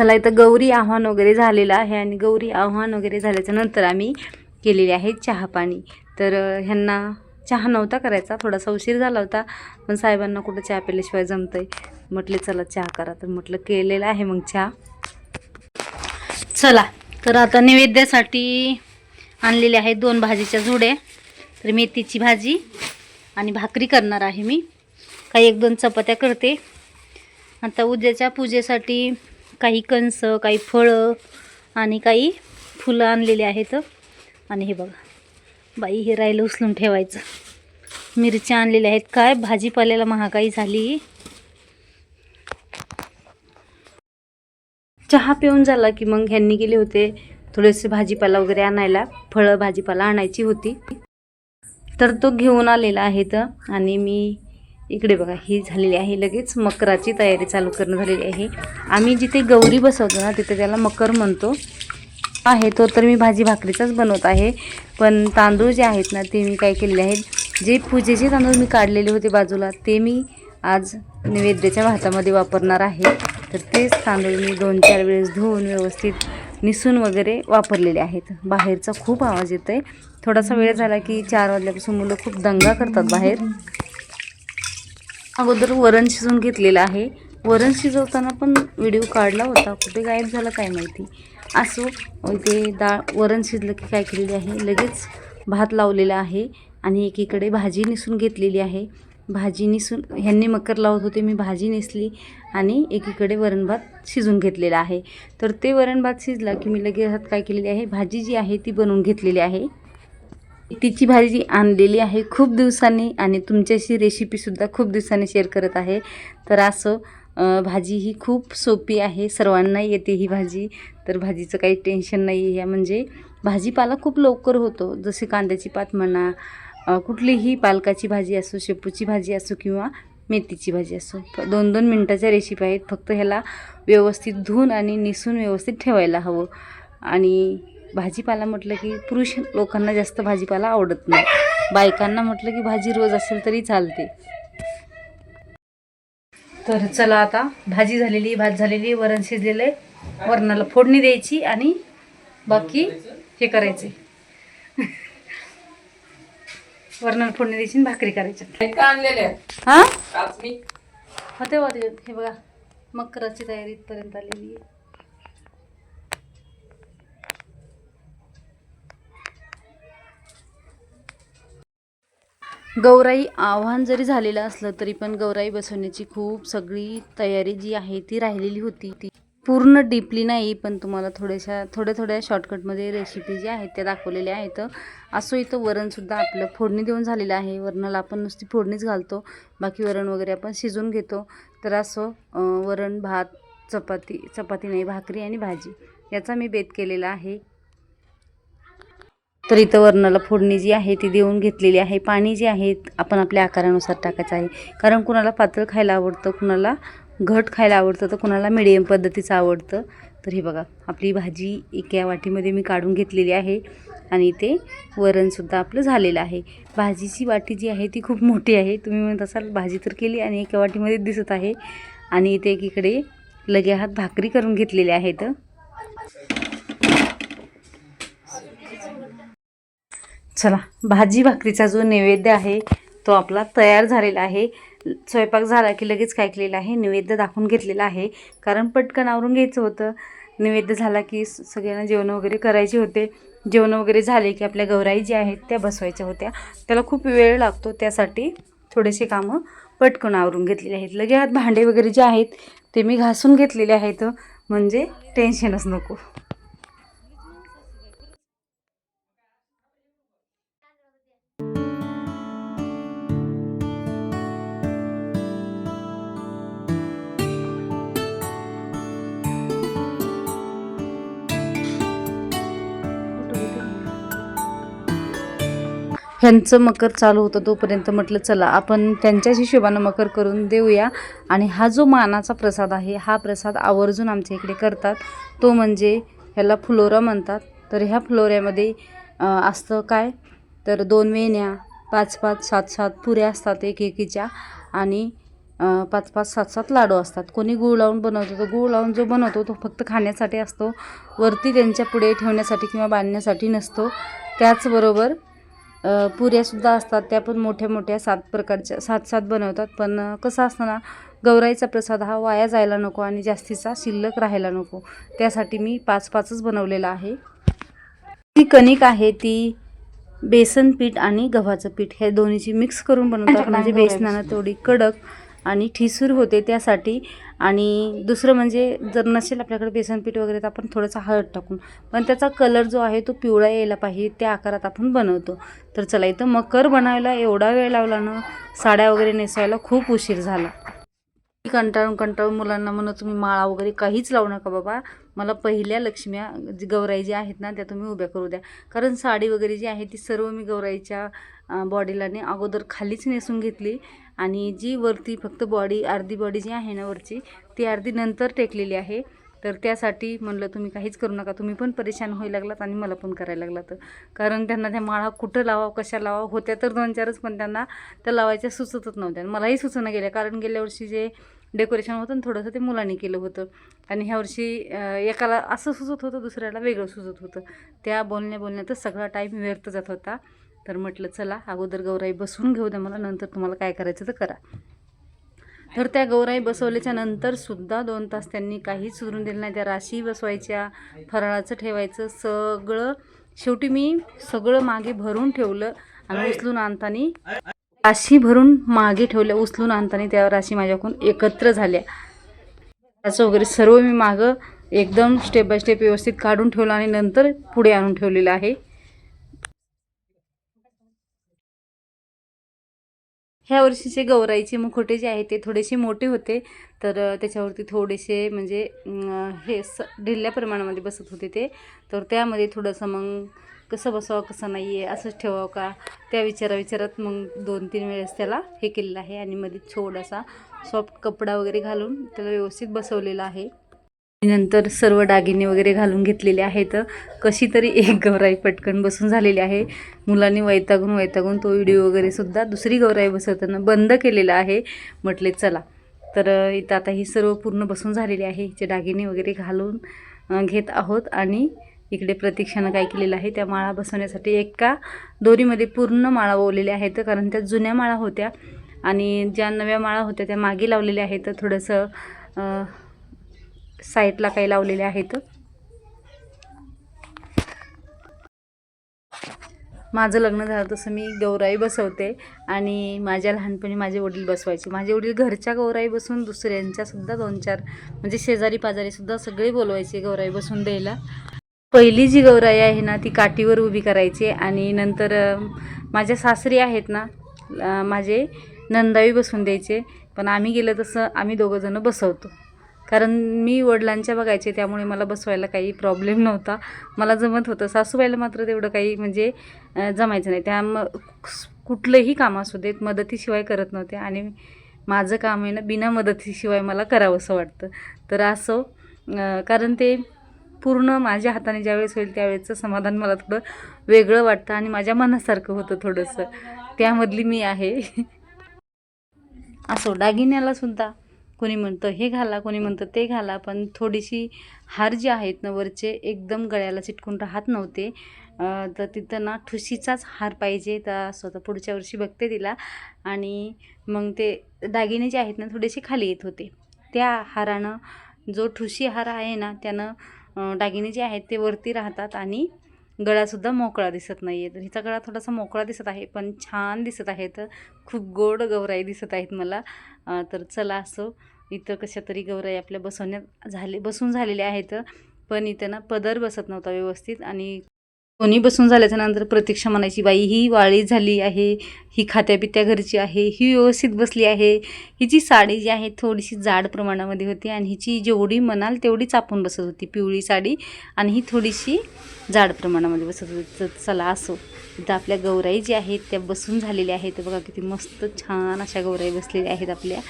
चला इथं गौरी आव्हान वगैरे झालेलं आहे आणि गौरी आव्हान वगैरे झाल्याच्यानंतर आम्ही केलेले आहे चहा पाणी. तर ह्यांना चहा नव्हता करायचा थोडासा उशीर झाला होता पण साहेबांना कुठं चहा प्यायशिवाय जमत आहे म्हटले चला चहा करा. तर म्हटलं केलेला आहे मग चहा. चला तर आता नैवेद्यासाठी आणलेले आहेत दोन भाजीच्या जुड्या. तर मेथीची भाजी आणि भाकरी करणार आहे मी. काही एक दोन चपात्या करते. आता उद्याच्या पूजेसाठी काही कणस काही फळं आणि काही फुलं आणलेली आहेत. आणि हे बघा बाई हे राहिलं उचलून ठेवायचं. मिरच्या आणलेल्या आहेत. काय भाजीपाल्याला महागाई झाली. चहा पिऊन झाला की मग ह्यांनी गेले होते थोडेसे भाजीपाला वगैरे आणायला. फळं भाजीपाला आणायची होती. तर तो घेऊन आलेला आहे तर. आणि मी इकडे बघा ही झालेली आहे लगेच मकराची तयारी चालू करणं झालेली आहे. आम्ही जिथे गौरी बसवतो ना तिथे त्याला मकर म्हणतो. आहे तो तर मी भाजी भाकरीचाच बनवत आहे. पण तांदूळ जे आहेत ना ते मी काय केलेले आहेत. जे पूजेचे तांदूळ मी काढलेले होते बाजूला ते मी आज नैवेद्याच्या भातामध्ये वापरणार आहे. तर तेच तांदूळ मी दोन चार वेळेस धुवून व्यवस्थित निसून वगैरे वापरलेले आहेत. बाहेरचा खूप आवाज येतो आहे थोडासा वेळ झाला की चार वाजल्यापासून मुलं खूप दंगा करतात बाहेर. अगोदर वरण शिजवून घेतलेलं आहे. वरण शिजवताना पण व्हिडिओ काढला होता. कुठे गायब झाला काय माहिती? असो इथे डाळ वरण शिजलं की काय केलेली आहे? लगेच भात लावलेला आहे आणि एकीकडे भाजी निसून घेतलेली आहे. भाजी निसून ह्यांनी मकर लावत होते मी भाजी नेसली आणि एकीकडे वरण भात शिजून घेतलेला आहे. तर ते वरण भात शिजला की मी लगेच हात काय केलेली आहे? भाजी जी आहे ती बनवून घेतलेली आहे. तिची भाजी आणलेली आहे खूप दिवसांनी आणि तुमच्याशी रेसिपीसुद्धा खूप दिवसांनी शेअर करत आहे. तर असं भाजी ही खूप सोपी आहे. सर्वांना येते ही भाजी. तर भाजीचं काही टेन्शन नाही आहे म्हणजे भाजीपाला खूप लवकर होतो. जसे कांद्याची पात म्हणा कुठलीही पालकाची भाजी असो शेपूची भाजी असो किंवा मेथीची भाजी असो. दोन दोन मिनटाच्या रेसिपी आहेत. फक्त ह्याला व्यवस्थित धुवून आणि निसून व्यवस्थित ठेवायला हवं. आणि भाजीपाला म्हटलं की पुरुष लोकांना जास्त भाजीपाला आवडत नाही. बायकांना म्हटलं की भाजी रोज असेल तरी चालते. तर चला आता भाजी झालेली भात झालेली वरण शिजलेलं आहे वरणाला फोडणी द्यायची आणि बाकी हे करायचे. वरणाला फोडणी द्यायची आणि भाकरी करायच्या का आणलेले? हां? होते हे बघा मकराची तयारी इथपर्यंत आलेली आहे. गौराई आव्हान जरी झालेलं असलं तरी पण गौराई बसवण्याची खूप सगळी तयारी जी आहे ती राहिलेली होती. ती पूर्ण डीपली नाही पण तुम्हाला थोड्याशा थोड्या थोड्या शॉर्टकटमध्ये रेसिपी जी आहेत त्या दाखवलेल्या आहेत. असो इथं वरणसुद्धा आपलं फोडणी देऊन झालेलं आहे. वरणाला आपण नुसती फोडणीच घालतो. बाकी वरण वगैरे आपण शिजवून घेतो. तर असो वरण भात चपाती चपाती नाही भाकरी आणि भाजी याचा मी बेत केलेला आहे. तर इथं वरणाला फोडणी जी आहे ती देऊन घेतलेली आहे. पाणी जे आहे आपण आपल्या आकारानुसार टाकायचं आहे. कारण कुणाला पातळ खायला आवडतं कुणाला घट खायला आवडतं तर कुणाला मिडियम पद्धतीचं आवडतं. तर हे बघा आपली भाजी एका वाटीमध्ये मी काढून घेतलेली आहे आणि इथे वरणसुद्धा आपलं झालेलं आहे. भाजीची वाटी जी आहे ती खूप मोठी आहे. तुम्ही म्हणत असाल भाजी तर केली आणि एका वाटीमध्ये दिसत आहे. आणि इथे एकीकडे लगे हात भाकरी करून घेतलेल्या आहेत. चला भाजी भाकरीचा जो नैवेद्य आहे तो आपला तयार झालेला आहे. स्वयंपाक झाला की लगेच काय केलेलं आहे? नैवेद्य दाखवून घेतलेला आहे. कारण पटकन आवरून घ्यायचं होतं. नैवेद्य झाला की सगळ्यांना जेवण वगैरे करायचे होते. जेवण वगैरे झाले की आपल्या गौराई ज्या आहेत त्या बसवायच्या होत्या. त्याला खूप वेळ लागतो. त्यासाठी थोडेसे कामं पटकन आवरून घेतलेले आहेत. लगे हात भांडे वगैरे जे आहेत ते मी घासून घेतलेले आहेत. म्हणजे टेन्शनच नको. ह्यांचं मकर चालू होतं तोपर्यंत म्हटलं चला आपण त्यांच्याच हिशोबानं मकर करून देऊया. आणि हा जो मानाचा प्रसाद आहे हा प्रसाद आवर्जून आमच्या इकडे करतात. तो म्हणजे ह्याला फुलोरा म्हणतात. तर ह्या फुलोऱ्यामध्ये असतं काय? तर दोन वेण्या पाच पाच सात सात पुऱ्या असतात एक एकीच्या आणि पाच पाच सात सात लाडू असतात. कोणी गूळ लावून बनवतो तर गूळ लावून जो बनवतो तो फक्त खाण्यासाठी असतो. वरती त्यांच्या पुढे ठेवण्यासाठी किंवा बांधण्यासाठी नसतो. त्याचबरोबर पुऱ्यासुद्धा असतात. त्या पण मोठ्या मोठ्या सात प्रकारच्या सात सात बनवतात. पण कसं असतं ना गौराईचा प्रसाद हा वाया जायला नको आणि जास्तीचा शिल्लक राहायला नको. त्यासाठी मी पाच पाचच बनवलेला आहे. ती कणिक आहे ती बेसन पीठ आणि गव्हाचं पीठ हे दोन्हीची मिक्स करून बनवतात. म्हणजे बेसनानं तेवढी कडक आणि ठिसूर होते त्यासाठी. आणि दुसरं म्हणजे जर नसेल आपल्याकडे बेसनपीठ वगैरे तर आपण थोडंसं हळद टाकून. पण त्याचा कलर जो आहे तो पिवळा यायला पाहिजे त्या आकारात आपण बनवतो. तर चला इथं मकर बनायला एवढा वेळ लावला ना साड्या वगैरे नेसायला खूप उशीर झाला. कंटाळून कंटाळून मुलांना म्हणून तुम्ही माळा वगैरे काहीच लावू नका बाबा. मला पहिल्या लक्ष्म्या जी गौराई ज्या आहेत ना त्या तुम्ही उभ्या करू द्या. कारण साडी वगैरे जी आहे ती सर्व मी गौराईच्या बॉडीलाने बॉडीला ने अगोदर खालीच नेसून घेतली. आणि जी वरती फक्त बॉडी अर्धी बॉडी जी आहे ना वरची ती अर्धी नंतर टेकलेली आहे. तर त्यासाठी म्हणलं तुम्ही काहीच करू नका. तुम्ही पण परेशान व्हायला लागलात आणि मला पण करायला लागलात. कारण त्यांना त्या माळा कुठं लावा कशा लावा होत्या तर दोन चारच पण त्यांना त्या लावायच्या सुचतच नव्हत्या. आणि मलाही सुचना गेल्या कारण गेल्या वर्षी जे डेकोरेशन होतं ना थोडंसं ते मुलांनी केलं होतं. आणि ह्या वर्षी एकाला असं सुचत होतं दुसऱ्याला वेगळं सुचत होतं. त्या बोलण्या बोलण्यातच सगळा टाईम व्यर्थ जात होता. तर म्हटलं चला अगोदर गौराई बसवून घेऊ द्या मला नंतर तुम्हाला काय करायचं तर करा. तर त्या गौराई बसवल्याच्या नंतर सुद्धा दोन तास त्यांनी काहीच सुधरून दिलं नाही. त्या राशी बसवायच्या फराळाचं ठेवायचं सगळं शेवटी मी सगळं मागे भरून ठेवलं आणि उचलून आणताना राशी भरून मागे ठेवल्या. उचलून आणताना त्या राशी माझ्याकडून एकत्र झाल्या. त्याचं वगैरे सर्व मी मागं एकदम स्टेप बाय स्टेप व्यवस्थित काढून ठेवलं आणि नंतर पुढे आणून ठेवलेलं आहे. ह्या वर्षीचे गौराईचे मुखोटे जे आहे ते थोडेसे मोठे होते. तर त्याच्यावरती थोडेसे म्हणजे हे स ढिल्या प्रमाणामध्ये बसत होते ते. तर त्यामध्ये थोडंसं मग कसं बसावं कसं नाही आहे असंच ठेवावं का? त्या विचारा विचारात मग दोन तीन वेळेस त्याला हे केलेलं आहे. आणि मध्ये छोडासा सॉफ्ट कपडा वगैरे घालून त्याला व्यवस्थित बसवलेला आहे. नंतर सर्व दागिने वगैरे घालून घेतलेले आहेत. कशी तरी एक गौराई पटकन बसून झालेली आहे. मुलांनी वैतागून वैतागून तो व्हिडिओ वगैरे सुद्धा दुसरी गौराई बसवताना बंद केलेला आहे. म्हटले चला. तर इथं आता ही सर्व पूर्ण बसून झालेली आहे. हिचे दागिने वगैरे घालून घेत आहोत आणि इकडे प्रतीक्षानं काय केलेलं आहे त्या माळा बसवण्यासाठी एका दोरीमध्ये पूर्ण माळा ओवलेल्या आहेत. कारण त्या जुन्या माळा होत्या आणि ज्या नव्या माळा होत्या त्या मागे लावलेल्या आहेत. थोडंसं साईडला काही लावलेले आहेत. माझं लग्न झालं तसं मी गौराई बसवते आणि माझ्या लहानपणी माझे वडील बसवायचे. माझे वडील घरच्या गौराई बसून दुसऱ्यांच्यासुद्धा दोन चार म्हणजे शेजारी पाजारीसुद्धा सगळे बोलवायचे गौराई बसून द्यायला. पहिली जी गौराई आहे ना ती काठीवर उभी करायची आणि नंतर माझ्या सासरी आहेत ना माझे नंदावी बसून द्यायचे. पण आम्ही गेलं तसं आम्ही दोघंजणं बसवतो. कारण मी वडिलांच्या बघायचे त्यामुळे मला बसवायला काही प्रॉब्लेम नव्हता. मला जमत होतं. सासूबाईला मात्र तेवढं काही म्हणजे जमायचं नाही. त्या म कुठलंही काम असू देत मदतीशिवाय करत नव्हते. आणि माझं काम आहे ना बिना मदतीशिवाय मला करावंसं वाटतं. तर असं कारण ते पूर्ण माझ्या हाताने ज्यावेळेस होईल त्यावेळेचं समाधान मला थोडं वेगळं वाटतं आणि माझ्या मनासारखं होतं थोडंसं. त्यामधली मी आहे. असो दागिन्याला सुद्धा. कोणी म्हणतं हे घाला कोणी म्हणतं ते घाला पण थोडीशी हार जे आहेत ना वरचे एकदम गळ्याला चिटकून राहत नव्हते. तर तिथं ना ठुशीचाच हार पाहिजे तर स्वतः पुढच्या वर्षी बघते तिला. आणि मग ते दागिने जे आहेत ना थोडेसे खाली येत होते. त्या हारानं जो ठुशी हार आहे ना त्यानं दागिने जे आहेत ते वरती राहतात आणि गळासुद्धा मोकळा दिसत नाही आहे तर हिचा गळा थोडासा मोकळा दिसत आहे पण छान दिसत आहे. तर खूप गोड गौराई दिसत आहेत मला. तर चला असो इथं कशा तरी गौराई आपल्या बसवण्यात झाले बसून झालेल्या आहेत. पण इथं ना पदर बसत नव्हता व्यवस्थित आणि दोन्ही बसून झाल्याच्यानंतर प्रतीक्षा म्हणायची बाई ही वाळी झाली आहे ही खात्यापित्या घरची आहे ही व्यवस्थित बसली आहे हिची साडी जी आहे थोडीशी जाड प्रमाणामध्ये होती आणि हिची जेवढी म्हणाल तेवढी चापून बसत होती पिवळी साडी आणि ही थोडीशी जाड प्रमाणामध्ये बसत होती. तर चला असो इथं आपल्या गौराई जी आहेत त्या बसून झालेल्या आहेत. बघा किती मस्त छान अशा गौराई बसलेल्या आहेत आपल्या.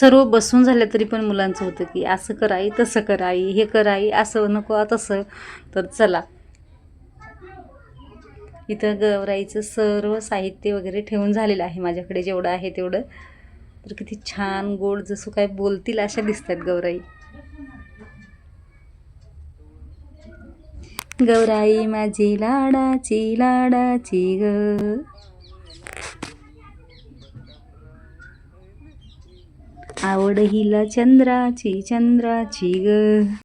सर्व बसून झाल्या तरी पण मुलांचं होतं की असं कराई तसं कराई हे कराई असं नको तसं. तर चला. इथं गौराईचं सर्व साहित्य वगैरे ठेवून झालेलं आहे. माझ्याकडे जेवढं आहे तेवढं. तर किती छान गोड जसं काय बोलतील अशा दिसतात गौराई. गौराई माझी लाडाची लाडाची ग. आवड हिला चंद्राची चंद्राची ग